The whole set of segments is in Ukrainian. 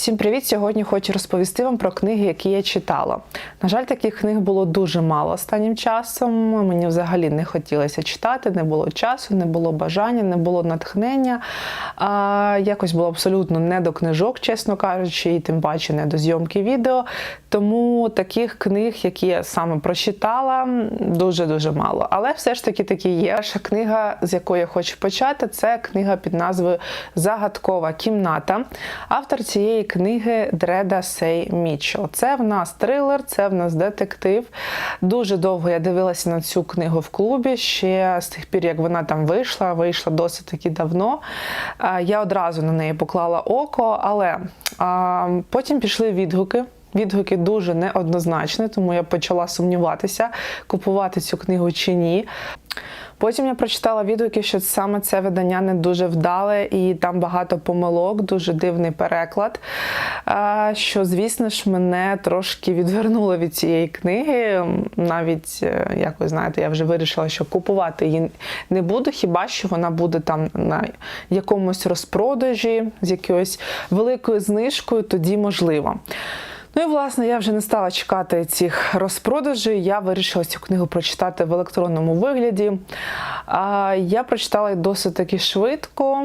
Всім привіт! Сьогодні хочу розповісти вам про книги, які я читала. На жаль, таких книг було дуже мало останнім часом. Мені взагалі не хотілося читати, не було часу, не було бажання, не було натхнення. А, якось було абсолютно не до книжок, чесно кажучи, і тим паче не до зйомки відео. Тому таких книг, які я саме прочитала, дуже-дуже мало. Але все ж таки такі є. Перша книга, з якої я хочу почати, це книга під назвою Загадкова кімната. Автор цієї книги Дреда Сей Мічел. Це в нас трилер, це в нас детектив. Дуже довго я дивилася на цю книгу в клубі ще з тих пір, як вона там вийшла, вийшла досить таки давно. Я одразу на неї поклала око, але потім пішли відгуки. Відгуки дуже неоднозначні, тому я почала сумніватися, купувати цю книгу чи ні. Потім я прочитала відгуки, що саме це видання не дуже вдале, і там багато помилок, дуже дивний переклад. Що, звісно ж, мене трошки відвернуло від цієї книги. Навіть, е, як ви знаєте, я вже вирішила, що купувати її не буду, хіба що вона буде там на якомусь розпродажі з якоюсь великою знижкою, тоді можливо. Ну і власне я вже не стала чекати цих розпродажей. Я вирішила цю книгу прочитати в електронному вигляді. А, Я прочитала досить таки швидко,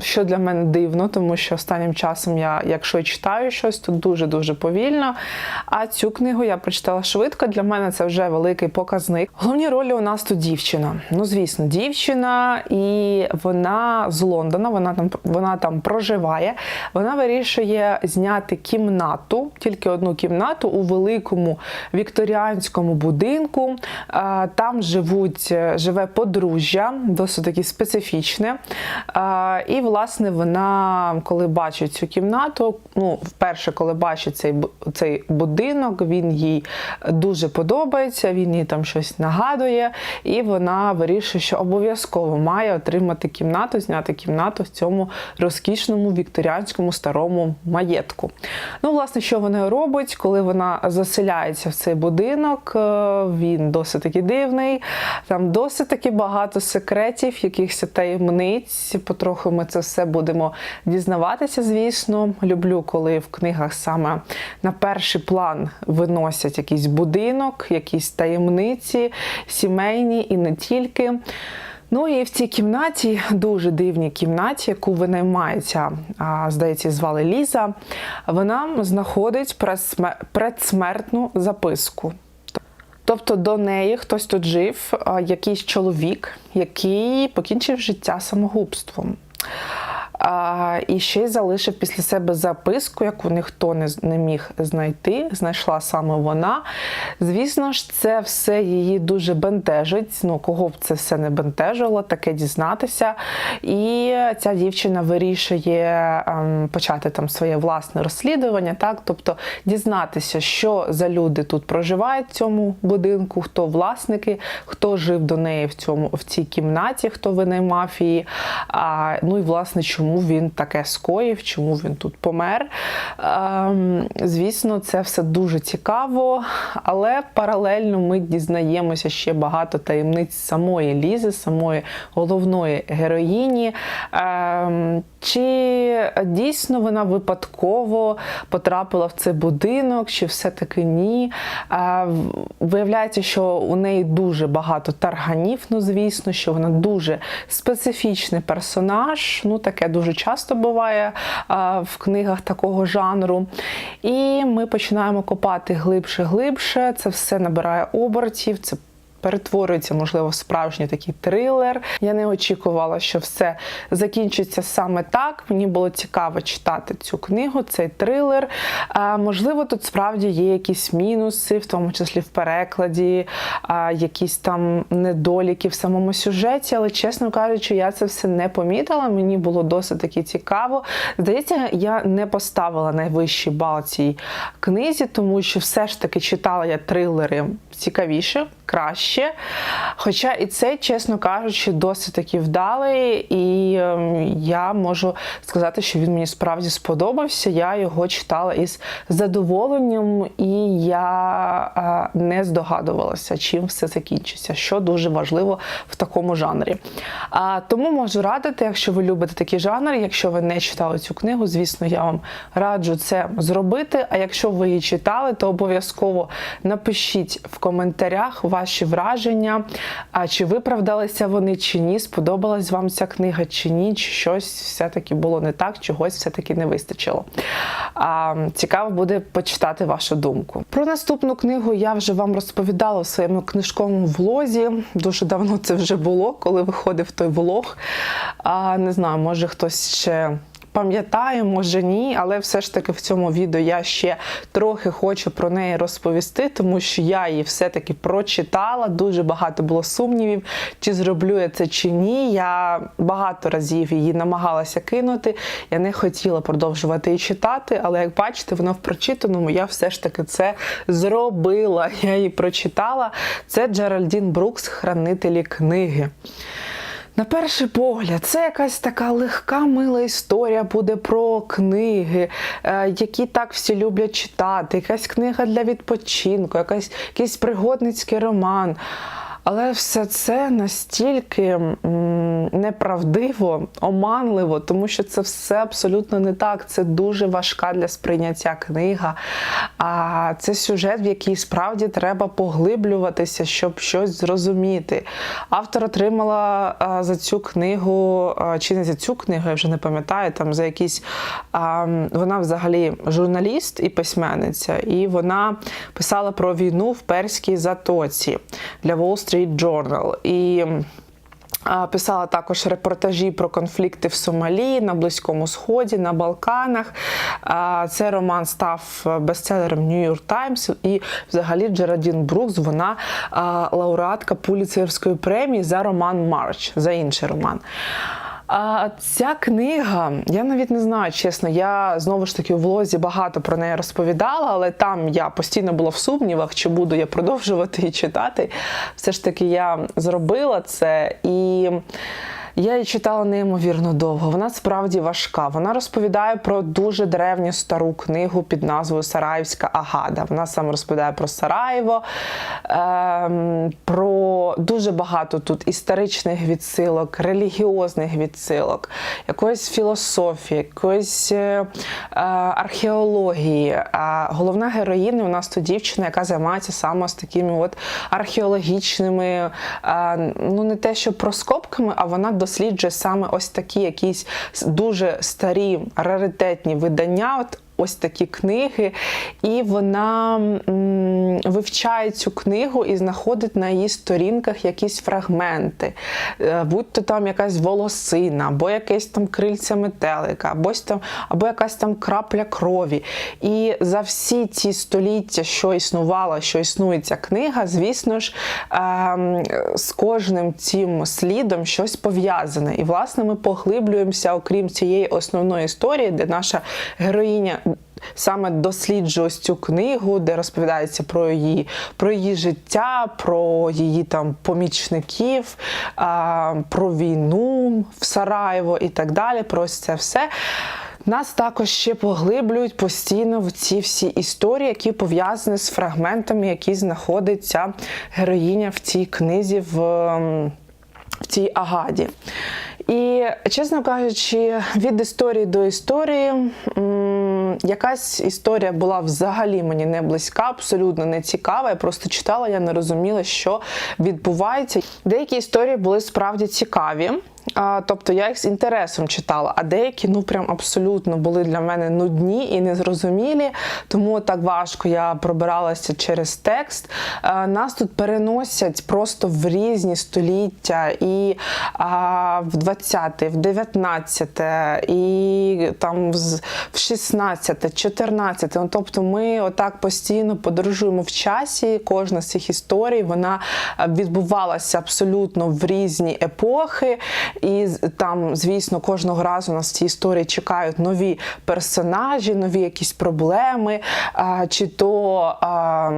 що для мене дивно, тому що останнім часом я, якщо читаю щось, то дуже-дуже повільно. А цю книгу я прочитала швидко. Для мене це вже великий показник. Головні ролі у нас тут дівчина. Ну, звісно, дівчина, і вона з Лондона, вона там, вона там проживає. Вона вирішує зняти кімнату тільки одну кімнату у великому вікторіанському будинку. Там живуть, живе подружжя, досить таки специфічне. І, власне, вона, коли бачить цю кімнату, ну, вперше, коли бачить цей цей будинок, він їй дуже подобається, він їй там щось нагадує, і вона вирішує, що обов'язково має отримати кімнату, зняти кімнату в цьому розкішному вікторіанському старому маєтку. Ну, власне, що вона робить, коли вона заселяється в цей будинок. Е, він досить таки дивний, там досить таки багато секретів, якихось таємниць. Потроху ми це все будемо дізнаватися, звісно. Люблю, коли в книгах саме на перший план виносять якийсь будинок, якісь таємниці, сімейні і не тільки. Ну і в цій кімнаті, дуже дивній кімнаті, яку винаймається, здається, звали Ліза, вона знаходить предсмертну записку. Тобто до неї хтось тут жив, якийсь чоловік, який покінчив життя самогубством. І ще й залишив після себе записку, яку ніхто не не міг знайти. Знайшла саме вона. Звісно ж, це все її дуже бентежить. Ну, кого б це все не бентежило, таке дізнатися. І ця дівчина вирішує ем, почати там своє власне розслідування, так, тобто дізнатися, що за люди тут проживають в цьому будинку, хто власники, хто жив до неї в цьому в цій кімнаті, хто винаймав її. А, Ну і власне, чому він таке скоїв, чому він тут помер. Ем, звісно, це все дуже цікаво, але паралельно ми дізнаємося ще багато таємниць самої Лізи, самої головної героїні. Ем, чи дійсно вона випадково потрапила в цей будинок, чи все-таки ні? Виявляється, що у неї дуже багато тарганів, ну звісно, що вона дуже специфічний персонаж. Ну, таке дуже часто буває в книгах такого жанру. І ми починаємо копати глибше-глибше. Це все набирає обертів. це перетворюється, можливо, в справжній такий трилер. Я не очікувала, що все закінчиться саме так. Мені було цікаво читати цю книгу, цей трилер. Можливо, тут справді є якісь мінуси, в тому числі в перекладі, якісь там недоліки в самому сюжеті, але, чесно кажучи, я це все не помітила. Мені було досить таки цікаво. Здається, я не поставила найвищий бал цій книзі, тому що все ж таки читала я трилери цікавіше, краще краще. Хоча і цей, чесно кажучи, досить таки вдалий, і ем, я можу сказати, що він мені справді сподобався. Я його читала із задоволенням, і я е, не здогадувалася, чим все закінчиться, що дуже важливо в такому жанрі. Тому можу радити, якщо ви любите такий жанр, якщо ви не читали цю книгу, звісно, я вам раджу це зробити. А якщо ви її читали, то обов'язково напишіть в коментарях ваші враження, а чи виправдалися вони, чи ні, сподобалась вам ця книга, чи ні, чи щось все-таки було не так, чогось все-таки не вистачило. Цікаво буде почитати вашу думку. Про наступну книгу я вже вам розповідала у своєму книжковому влозі. Дуже давно це вже було, коли виходив той влог. А, Не знаю, може хтось ще пам'ятаю, може ні, але все ж таки в цьому відео я ще трохи хочу про неї розповісти, тому що я її все-таки прочитала. Дуже багато було сумнівів, чи зроблю я це чи ні. Я багато разів її намагалася кинути. Я не хотіла продовжувати її читати, але як бачите, воно в прочитаному я все ж таки це зробила. Я її прочитала. Це Джеральдін Брукс, хранителі книги. На перший погляд, це якась така легка, мила історія буде про книги, е, які так всі люблять читати, якась книга для відпочинку, якась, якийсь пригодницький роман. Але все це настільки неправдиво, оманливо, тому що це все абсолютно не так. Це дуже важка для сприйняття книга. А це сюжет, в який справді треба поглиблюватися, щоб щось зрозуміти. Автор отримала за цю книгу, чи не за цю книгу, я вже не пам'ятаю, там за якісь вона взагалі журналіст і письменниця, і вона писала про війну в перській затоці для Wall Street Journal. І Писала також репортажі про конфлікти в Сомалі, на Близькому Сході, на Балканах. Цей роман став бестселером York Times. І взагалі Джерадін Брукс, вона лауреатка Пуліцерської премії за роман Марч, за інший роман. А ця книга, я навіть не знаю, чесно. Я знову ж таки у влозі багато про неї розповідала, але там я постійно була в сумнівах, чи буду я продовжувати її читати. Все ж таки, я зробила це і. Я її читала неймовірно довго. Вона справді важка. Вона розповідає про дуже древню стару книгу під назвою Сараївська Агада. Вона саме розповідає про Сараєво, ем, про дуже багато тут історичних відсилок, релігіозних відсилок, якоїсь філософії, якоїсь е, археології. А головна героїня у нас тут дівчина, яка займається саме з такими от археологічними, е, ну не те, що проскопками, а вона досліджує саме ось такі якісь дуже старі раритетні видання. От Ось такі книги, і вона вивчає цю книгу і знаходить на її сторінках якісь фрагменти, е, будь то там якась волосина, або якесь там крильця метелика, або, там, або якась там крапля крові. І за всі ці століття, що існувала, що існує ця книга, звісно ж, е, з кожним цим слідом щось пов'язане. І, власне, ми поглиблюємося, окрім цієї основної історії, де наша героїня саме досліджує ось цю книгу, де розповідається про її про її життя, про її там помічників, про війну в Сараєво і так далі. Про ось це все. Нас також ще поглиблюють постійно в ці всі історії, які пов'язані з фрагментами, які знаходиться героїня в цій книзі в, в цій агаді. І, чесно кажучи, від історії до історії якась історія була взагалі мені не близька, абсолютно не цікава. Я просто читала, я не розуміла, що відбувається. Деякі історії були справді цікаві. А, Тобто я їх з інтересом читала, а деякі ну прям абсолютно були для мене нудні і незрозумілі, тому так важко я пробиралася через текст. А, Нас тут переносять просто в різні століття, і а, в 20-те, в 19-те, і там в 16-те, 14-те. Ну, тобто ми отак постійно подорожуємо в часі. Кожна з цих історій вона відбувалася абсолютно в різні епохи. І там, звісно, кожного разу нас в цій історії чекають нові персонажі, нові якісь проблеми, чи то а,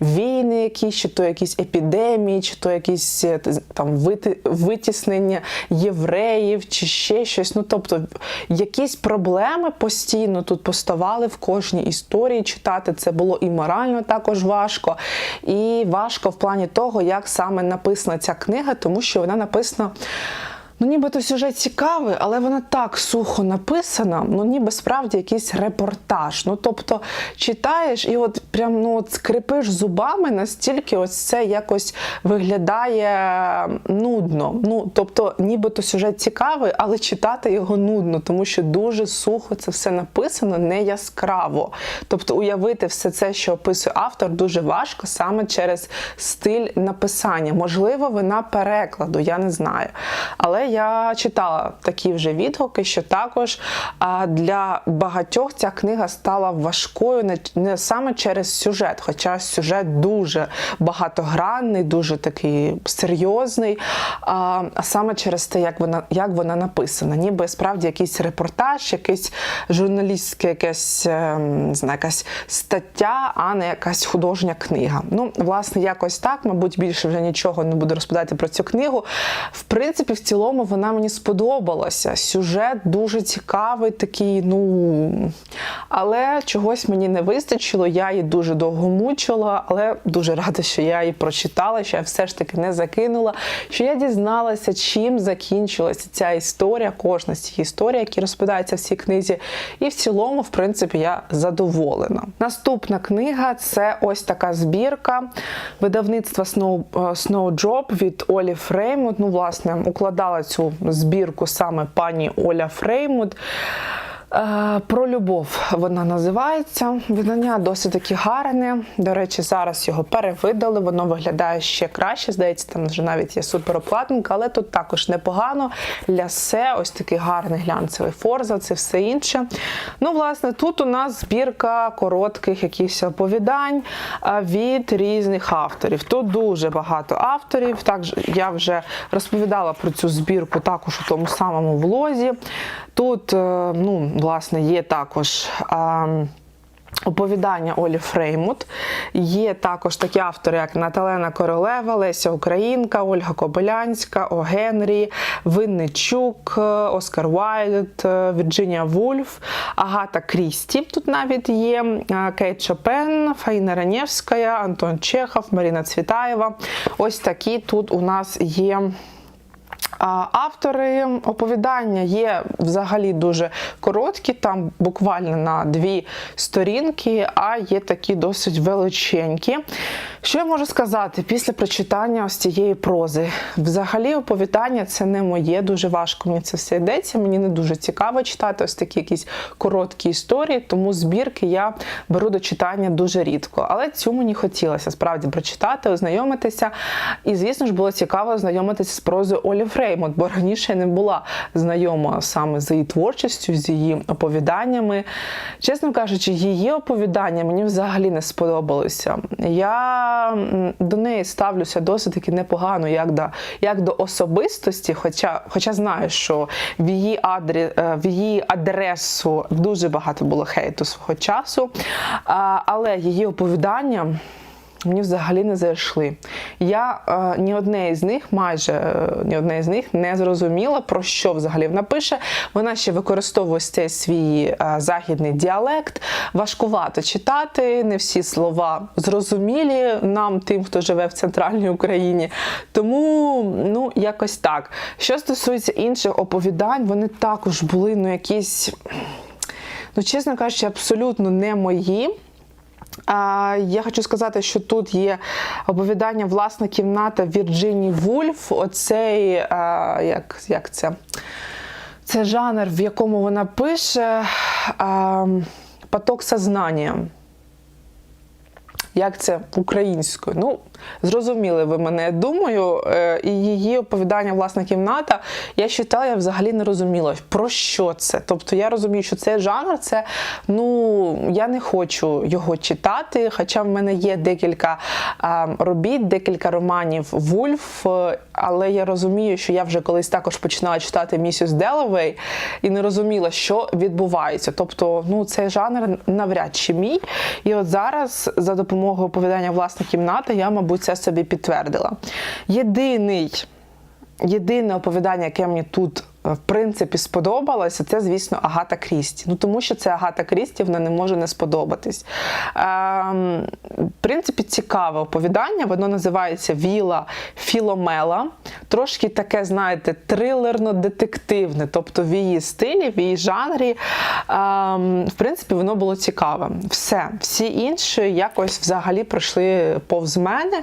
війни, якісь, чи то якісь епідемії, чи то якісь е, там витіснення євреїв, чи ще щось. Ну тобто, якісь проблеми постійно тут поставали в кожній історії. Читати це було і морально також важко, і важко в плані того, як саме написана ця книга, тому що вона написана. Ну, нібито сюжет цікавий, але вона так сухо написана, ну ніби справді якийсь репортаж. Ну тобто читаєш і от прям ну от скрипиш зубами, настільки ось це якось виглядає нудно. Ну тобто, нібито сюжет цікавий, але читати його нудно, тому що дуже сухо це все написано, не яскраво. Тобто, уявити все це, що описує автор, дуже важко саме через стиль написання. Можливо, вина перекладу, я не знаю. Але я читала такі вже відгуки, що також для багатьох ця книга стала важкою не, саме через сюжет, хоча сюжет дуже багатогранний, дуже такий серйозний, а, саме через те, як вона, як вона написана. Ніби справді якийсь репортаж, якийсь журналістське, якась, е, не якась стаття, а не якась художня книга. Ну, власне, якось так, мабуть, більше вже нічого не буду розповідати про цю книгу. В принципі, в цілому вона мені сподобалася. Сюжет дуже цікавий, такий, ну але чогось мені не вистачило. Я її дуже довго мучила, але дуже рада, що я її прочитала, що я все ж таки не закинула. Що я дізналася, чим закінчилася ця історія, кожна з цих історій, які розповідаються в цій книзі. І в цілому, в принципі, я задоволена. Наступна книга це ось така збірка видавництва Snow, е, Snowdrop від Олі Фреймут. Ну, власне, укладала цю збірку саме пані Оля Фреймут. Е, Про любов вона називається. Видання досить таки гарне. До речі, зараз його перевидали. Воно виглядає ще краще. Здається, там вже навіть є супероплатника, але тут також непогано. Лясе, ось такий гарний глянцевий форза, це все інше. Ну, власне, тут у нас збірка коротких якихось оповідань е, від різних авторів. Тут дуже багато авторів. Також я вже розповідала про цю збірку також у тому самому влозі. Тут, е, ну, власне, є також. Оповідання Олі Фреймут. Є також такі автори, як Наталена Королева, Леся Українка, Ольга Кобилянська, О. Генрі, Винничук, е, Оскар Вайлд, е, Вірджинія Вульф, Агата Крісті. Тут навіть є е, Кейт Шопен, Фаїна Ранєвська, Антон Чехов, Маріна Цвітаєва. Ось такі тут у нас є. Автори оповідання є взагалі дуже короткі, там буквально на дві сторінки, а є такі досить величенькі. Що я можу сказати після прочитання ось цієї прози? Взагалі, оповідання це не моє, дуже важко мені це все йдеться. Мені не дуже цікаво читати ось такі якісь короткі історії, тому збірки я беру до читання дуже рідко. Але цю мені хотілося справді прочитати, ознайомитися. І, звісно ж, було цікаво ознайомитися з прозою Олі Фреймут, бо раніше я не була знайома саме з її творчістю, з її оповіданнями. Чесно кажучи, її оповідання мені взагалі не сподобалося. Я до неї ставлюся досить таки непогано, як до, як до особистості, хоча, хоча знаю, що в її, адрі, е, в її адресу дуже багато було хейту свого часу. Але її оповідання мені взагалі не зайшли. Я е, ні одне з них, майже е, ні одне з них не зрозуміла, про що взагалі вона пише. Вона ще використовує цей свій е, західний діалект. Важкувато читати, не всі слова зрозумілі нам, тим, хто живе в центральній Україні. Тому, ну, якось так. Що стосується інших оповідань, вони також були ну, якісь, ну, чесно кажучи, абсолютно не мої. Я хочу сказати, що тут є оповідання власна кімната Вірджині Вульф. Оцей, як, як це? Це жанр, в якому вона пише поток сознання. Як це українською? Ну, зрозуміли ви мене, я думаю. Е, І її оповідання власна кімната. Я читала, я взагалі не розуміла, про що це. Тобто я розумію, що це жанр, це ну я не хочу його читати. Хоча в мене є декілька робіт, декілька романів Вульф, е, але я розумію, що я вже колись також починала читати місіс Делавей і не розуміла, що відбувається. Тобто, ну цей жанр навряд чи мій. І от зараз, за допомогою оповідання власна кімната, я, мабуть, це собі підтвердила. Єдиний єдине оповідання, яке мені тут в принципі сподобалося, це, звісно, Агата Крісті. Ну тому що це Агата Крісті, вона не може не сподобатись. Ем, в принципі, цікаве оповідання. Воно називається Віла Філомела. Трошки таке, знаєте, трилерно-детективне, тобто в її стилі, в її жанрі. Ем, в принципі, воно було цікаве. Все, всі інші якось взагалі пройшли повз мене.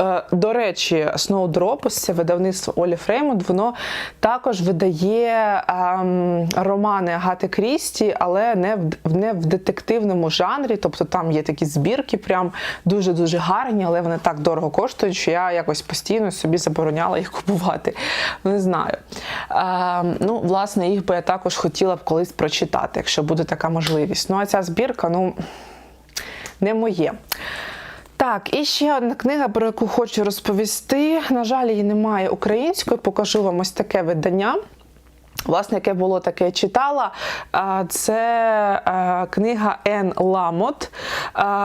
Е, До речі, Snowdrop, це видавництво Олі Фреймонт, воно також видає ем, романи Агати Крісті, але не в, не в детективному жанрі. Тобто там є такі збірки, прям дуже-дуже гарні, але вони так дорого коштують, що я якось постійно собі забороняла їх купувати. Не знаю. Ем, ну, власне, їх би я також хотіла б колись прочитати, якщо буде така можливість. Ну, а ця збірка, ну, не моє. Так, і ще одна книга, про яку хочу розповісти. На жаль, її немає українською. Покажу вам ось таке видання. Власне, яке було таке я читала, це е, книга Ен Ламот.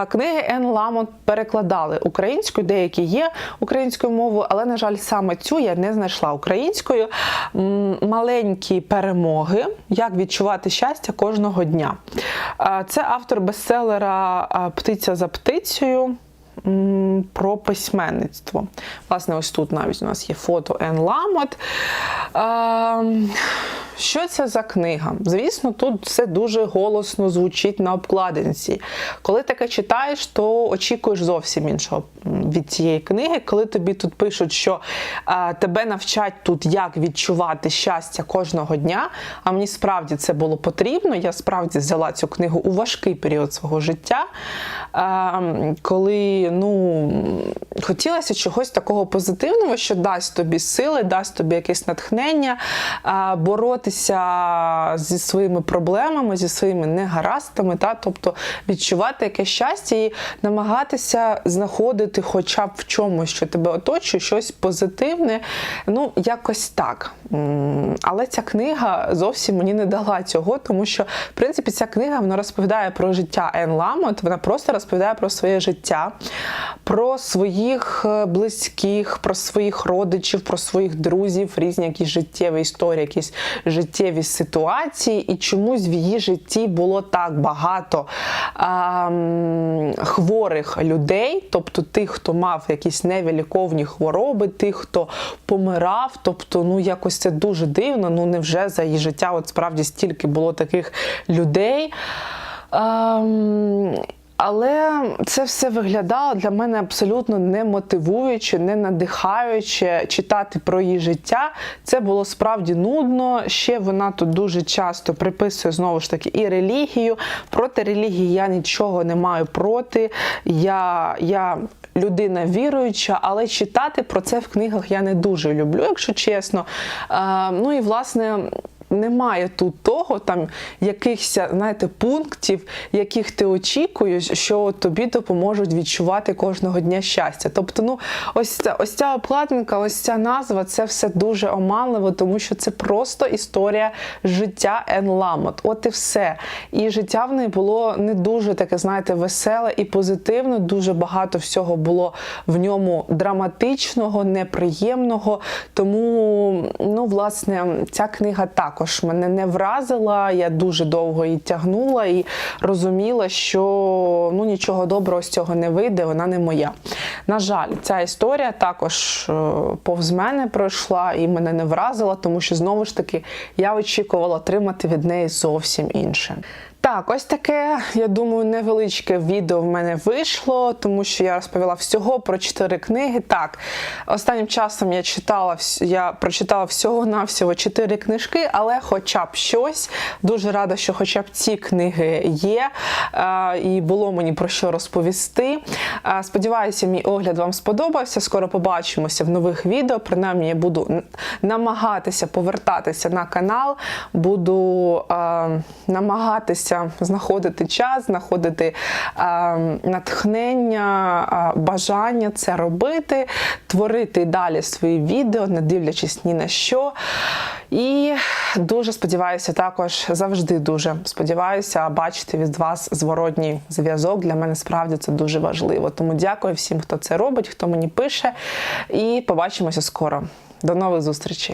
Книги Ен Ламот перекладали українською, деякі є українською мовою, але, на жаль, саме цю я не знайшла українською. Маленькі перемоги, як відчувати щастя кожного дня. Це автор бестселера Птиця за птицею. Про письменництво. Власне, ось тут навіть у нас є фото Ен Ламот. Що це за книга? Звісно, тут все дуже голосно звучить на обкладинці. Коли таке читаєш, то очікуєш зовсім іншого від цієї книги. Коли тобі тут пишуть, що е, тебе навчать тут, як відчувати щастя кожного дня. А мені справді це було потрібно. Я справді взяла цю книгу у важкий період свого життя, е, коли ну, хотілося чогось такого позитивного, що дасть тобі сили, дасть тобі якесь натхнення, боротися зі своїми проблемами, зі своїми негараздами, та? тобто відчувати якесь щастя і намагатися знаходити хоча б в чомусь, що тебе оточує, щось позитивне. Ну, якось так. Але ця книга зовсім мені не дала цього, тому що, в принципі, ця книга вона розповідає про життя Ен Ламот, вона просто розповідає про своє життя, про своїх е, близьких, про своїх родичів, про своїх друзів, різні якісь життєві історії, якісь життєві ситуації, і чомусь в її житті було так багато а, хворих людей, тобто тих, хто мав якісь невиліковні хвороби, тих, хто помирав. Тобто, ну якось це дуже дивно. Ну невже за її життя от справді стільки було таких людей. Ем, але це все виглядало для мене абсолютно не мотивуюче, не надихаюче читати про її життя. Це було справді нудно. Ще вона тут дуже часто приписує знову ж таки і релігію. Проти релігії я нічого не маю проти. Я, я людина віруюча, але читати про це в книгах я не дуже люблю, якщо чесно. Е, ну і власне. Немає тут того, там якихось, знаєте, пунктів, яких ти очікуєш, що тобі допоможуть відчувати кожного дня щастя. Тобто, ну, ось ця, ось ця обкладинка, ось ця назва, це все дуже оманливо, тому що це просто історія життя Ен Ламот. От і все. І життя в неї було не дуже таке, знаєте, веселе і позитивне. Дуже багато всього було в ньому драматичного, неприємного. Тому, ну, власне, ця книга також мене не вразила. Я дуже довго її тягнула і розуміла, що ну, нічого доброго з цього не вийде, вона не моя. На жаль, ця історія також е, повз мене пройшла і мене не вразила, тому що знову ж таки я очікувала отримати від неї зовсім інше. Так, ось таке, я думаю, невеличке відео в мене вийшло, тому що я розповіла всього про чотири книги. Так, останнім часом я читала я прочитала всього-навсього чотири книжки, але хоча б щось. Дуже рада, що хоча б ці книги є, е, і було мені про що розповісти. Е, Сподіваюся, мій огляд вам сподобався. Скоро побачимося в нових відео. Принаймні, я буду намагатися повертатися на канал, буду е, намагатися стараюся знаходити час, знаходити е, натхнення, е, бажання це робити, творити далі свої відео, не дивлячись ні на що. І дуже сподіваюся, також завжди дуже сподіваюся бачити від вас зворотній зв'язок. Для мене справді це дуже важливо. Тому дякую всім, хто це робить, хто мені пише. І побачимося скоро. До нових зустрічей.